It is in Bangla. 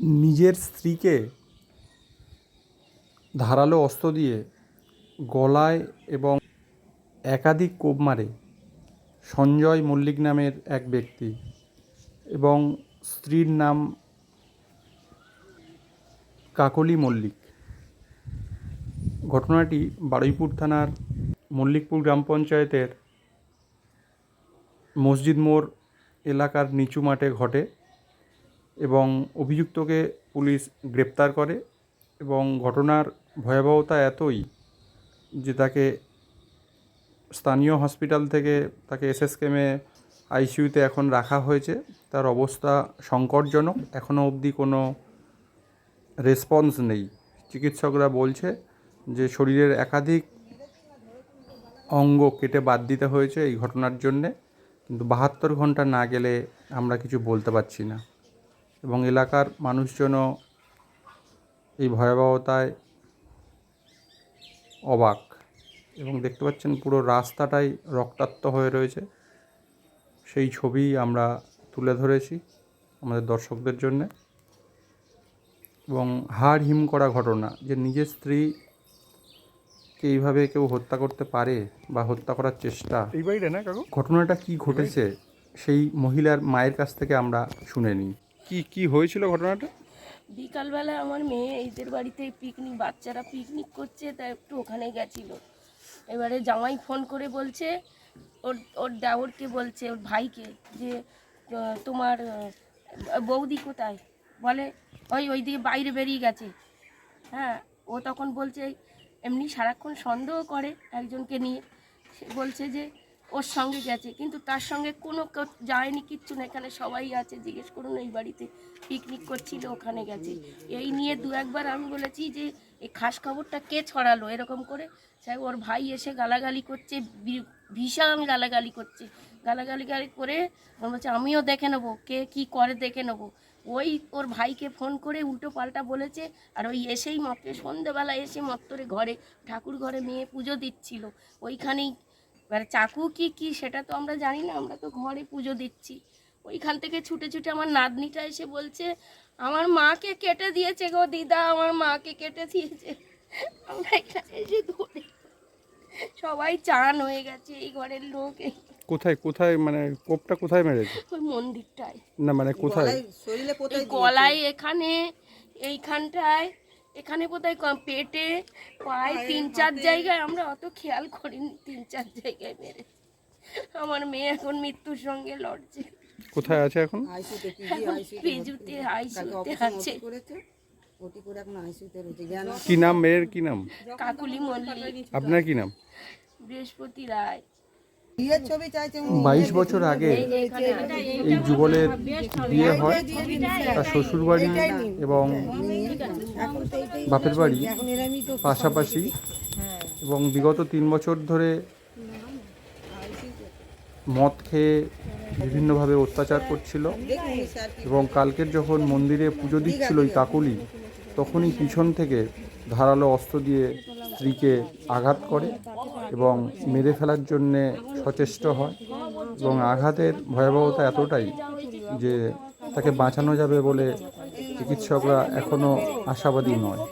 নিজের স্ত্রীকে ধারালো অস্ত্র দিয়ে গলায় এবং একাধিক কোপ মারে সঞ্জয় মল্লিক নামের এক ব্যক্তি এবং স্ত্রীর নাম কাকলি মল্লিক। ঘটনাটি বারুইপুর থানার মল্লিকপুর গ্রাম পঞ্চায়েতের মসজিদ মোড় এলাকার নিচু মাঠে ঘটে। এবং অভিযুক্তকে পুলিশ গ্রেপ্তার করে এবং ঘটনার ভয়াবহতা এতই যে তাকে স্থানীয় হসপিটাল থেকে তাকে এসএসকেমে আইসিইউতে এখন রাখা হয়েছে। তার অবস্থা সংকটজনক। এখনও অবধি কোনো রেসপন্স নেই। চিকিৎসকরা বলছে যে শরীরের একাধিক অঙ্গ কেটে বাদ দিতে হয়েছে এই ঘটনার জন্যে। কিন্তু বাহাত্তর ঘণ্টা না গেলে আমরা কিছু বলতে পারছি না। এবং এলাকার মানুষজনও এই ভয়াবহতায় অবাক। এবং দেখতে পাচ্ছেন পুরো রাস্তাটাই রক্তাক্ত হয়ে রয়েছে। সেই ছবি আমরা তুলে ধরেছি আমাদের দর্শকদের জন্যে। এবং হাড় হিম করা ঘটনা যে নিজের স্ত্রীকে এইভাবে কেউ হত্যা করতে পারে বা হত্যা করার চেষ্টা এই না ঘটনাটা কি ঘটেছে সেই মহিলার মায়ের কাছ থেকে আমরা শুনে নিই। কি কি হয়েছিল ঘটনাটা? বিকালবেলা আমার মেয়ে এদের বাড়িতে পিকনিক বাচ্চারা পিকনিক করছে, তা একটু ওখানে গেছিল। এবারে জামাই ফোন করে বলছে, ওর ওর দেওরকে বলছে, ওর ভাইকে যে তোমার বৌদি কোথায়? বলে, ওই ওই দিকে বাইরে বেরিয়ে গেছে। হ্যাঁ ও তখন বলছে, এমনি সারাক্ষণ সন্দেহ করে একজনকে নিয়ে। সে বলছে যে ওর সঙ্গে গেছে, কিন্তু তার সঙ্গে কোনো যায়নি, কিচ্ছু না। এখানে সবাই আছে, জিজ্ঞেস করুন এই বাড়িতে। পিকনিক করছিল, ওখানে গেছে। এই নিয়ে দু একবার আমি বলেছি যে এই খাস খবরটা কে ছড়ালো? এরকম করে। স্যার, ওর ভাই এসে গালাগালি করছে ভীষণ গালাগালি করছে। গালাগালি গালি করে বলছে, আমিও দেখে নেব, কে কি করে দেখে নেব? ওই ওর ভাইকে ফোন করে উল্টো পাল্টা বলেছে, আর ওই এসেই মত্তে সন্ধেবেলা এসে মত্তরে ঘরে, ঠাকুর ঘরে মেয়ে পুজো দিচ্ছিল। ওইখানেই এবার চাকু কি কি সেটা তো আমরা জানি না আমরা তো ঘরে পুজো দিচ্ছি। ওইখান থেকে ছুটে ছুটে আমার নাতনিটা এসে বলছে আমার মাকে কেটে দিয়েছে গো দিদা আমার মাকে কেটে দিয়েছে। আমরা এখানে এসে ধরে সবাই চান হয়ে গেছে এই ঘরের লোক। কোথায় কোথায় মানে কোপটা কোথায় মেরেছে? ওই মন্দিরটায়। না মানে কোথায়? শরীরে এই গলায় এখানে এইখানটায় এখানে কোথায় কম- পেটে পায়ে তিন চার জায়গায় আমরা অত খেয়াল করিনি তিন চার জায়গায় মেরে। আমার মেয়ে এখন মৃত্যুর সঙ্গে লড়ছে। কোথায় আছে এখন? পিজুতে আইসিউতে আছে। ওটি করে এখন আইসিতে রয়েছে। কি নাম মেয়ের কি নাম? কাকুলি মল্লিক। আপনার কি নাম? বৃহস্পতি রায়। বাইশ বছর আগে এই যুগলের বিয়ে হয় তার শ্বশুরবাড়ি এবং এখন তো এইটাই বাপের বাড়ি পাশাপাশি এবং বিগত তিন বছর ধরে মদ খেয়ে বিভিন্নভাবে অত্যাচার করছিল এবং কালকের যখন মন্দিরে পুজো দিচ্ছিল ওই কাকুলি তখনই পিছন থেকে ধারালো অস্ত্র দিয়ে স্ত্রীকে আঘাত করে। এবং মেরে ফেলার জন্যে সচেষ্ট হয় এবং আঘাতের ভয়াবহতা এতটাই যে তাকে বাঁচানো যাবে বলে চিকিৎসকরা এখনও আশাবাদী নয়।